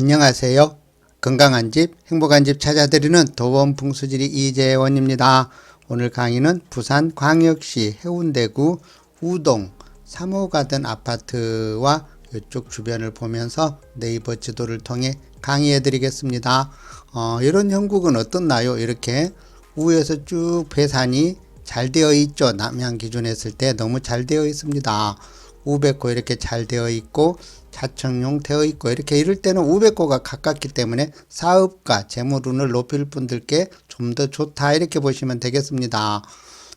안녕하세요. 건강한 집, 행복한 집 찾아드리는 도원 풍수지리 이재원입니다. 오늘 강의는 부산 광역시 해운대구 우동 3호 가든 아파트와 이쪽 주변을 보면서 네이버 지도를 통해 강의해 드리겠습니다. 어, 이런 형국은 어떻나요? 이렇게 우에서 쭉 배산이 잘 되어 있죠. 남양 기준 했을 때 너무 잘 되어 있습니다. 우백호 이렇게 잘 되어 있고 자청용 되어 있고 이렇게 이럴 때는 우백호가 가깝기 때문에 사업과 재물운을 높일 분들께 좀 더 좋다 이렇게 보시면 되겠습니다.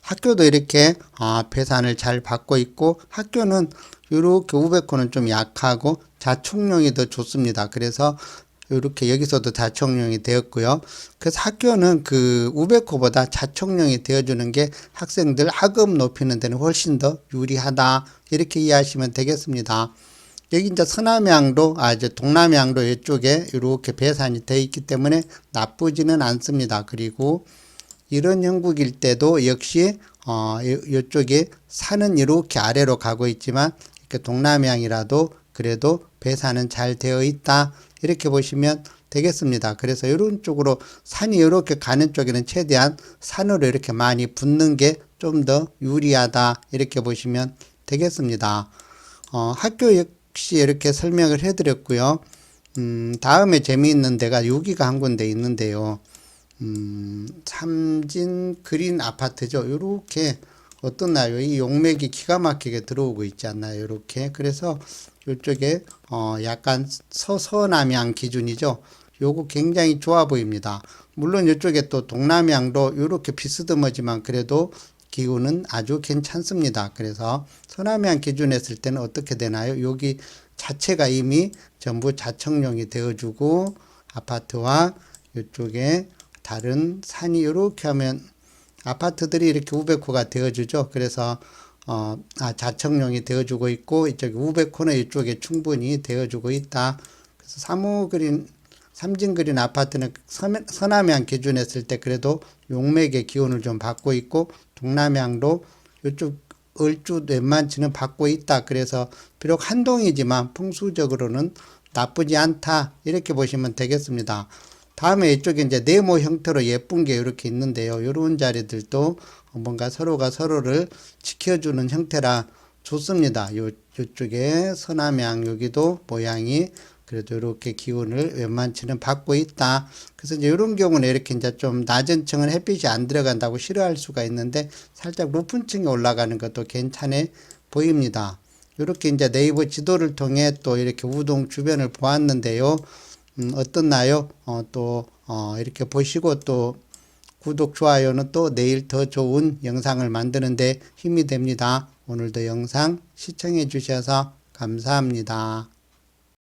학교도 이렇게 아, 배산을 잘 받고 있고 학교는 이렇게 우백호는 좀 약하고 자총용이 더 좋습니다. 그래서 이렇게 여기서도 자청용이 되었고요. 그래서 학교는 그 우백호보다 자청용이 되어주는 게 학생들 학업 높이는 데는 훨씬 더 유리하다 이렇게 이해하시면 되겠습니다. 여기 이제 서남향도 아 이제 동남향도 이쪽에 이렇게 배산이 되어 있기 때문에 나쁘지는 않습니다. 그리고 이런 형국일 때도 역시 어 이- 이쪽에 산은 이렇게 아래로 가고 있지만 이렇게 동남향이라도 그래도 배산은 잘 되어 있다 이렇게 보시면 되겠습니다. 그래서 이런 쪽으로 산이 이렇게 가는 쪽에는 최대한 산으로 이렇게 많이 붙는 게 좀 더 유리하다 이렇게 보시면 되겠습니다. 어, 학교 역시 이렇게 설명을 해드렸고요. 음, 다음에 재미있는 데가 여기가 한 군데 있는데요. 음, 삼진 그린 아파트죠. 요렇게 어떻나요? 이 용맥이 기가 막히게 들어오고 있지 않나요? 요렇게. 그래서 요쪽에 어 약간 서서남향 기준이죠. 요거 굉장히 좋아 보입니다. 물론 이쪽에 또 동남향도 요렇게 비스듬하지만 그래도 기후는 아주 괜찮습니다. 그래서 서남향 기준 했을 때는 어떻게 되나요? 여기 자체가 이미 전부 자청용이 되어주고 아파트와 이쪽에 다른 산이 이렇게 하면 아파트들이 이렇게 우백호가 되어주죠. 그래서 어, 아, 자청용이 되어주고 있고 이쪽 우백호는 이쪽에 충분히 되어주고 있다. 그래서 사무 그린 삼진 그린 아파트는 서- 서남향 기준했을 때 그래도 용맥의 기운을 좀 받고 있고 동남향도 이쪽 얼주 웬만치는 받고 있다. 그래서 비록 한 동이지만 풍수적으로는 나쁘지 않다. 이렇게 보시면 되겠습니다. 다음에 이쪽에 이제 네모 형태로 예쁜 게 이렇게 있는데요. 이런 자리들도 뭔가 서로가 서로를 지켜주는 형태라 좋습니다. 요, 요쪽에 서남향 여기도 모양이 그래도 이렇게 기운을 웬만치는 받고 있다. 그래서 이제 이런 경우는 이렇게 이제 좀 낮은 층은 햇빛이 안 들어간다고 싫어할 수가 있는데 살짝 높은 층에 올라가는 것도 괜찮아 보입니다. 이렇게 이제 네이버 지도를 통해 또 이렇게 우동 주변을 보았는데요. 음, 어떻나요? 어, 또, 어, 이렇게 보시고 또 구독, 좋아요는 또 내일 더 좋은 영상을 만드는데 힘이 됩니다. 오늘도 영상 시청해 주셔서 감사합니다.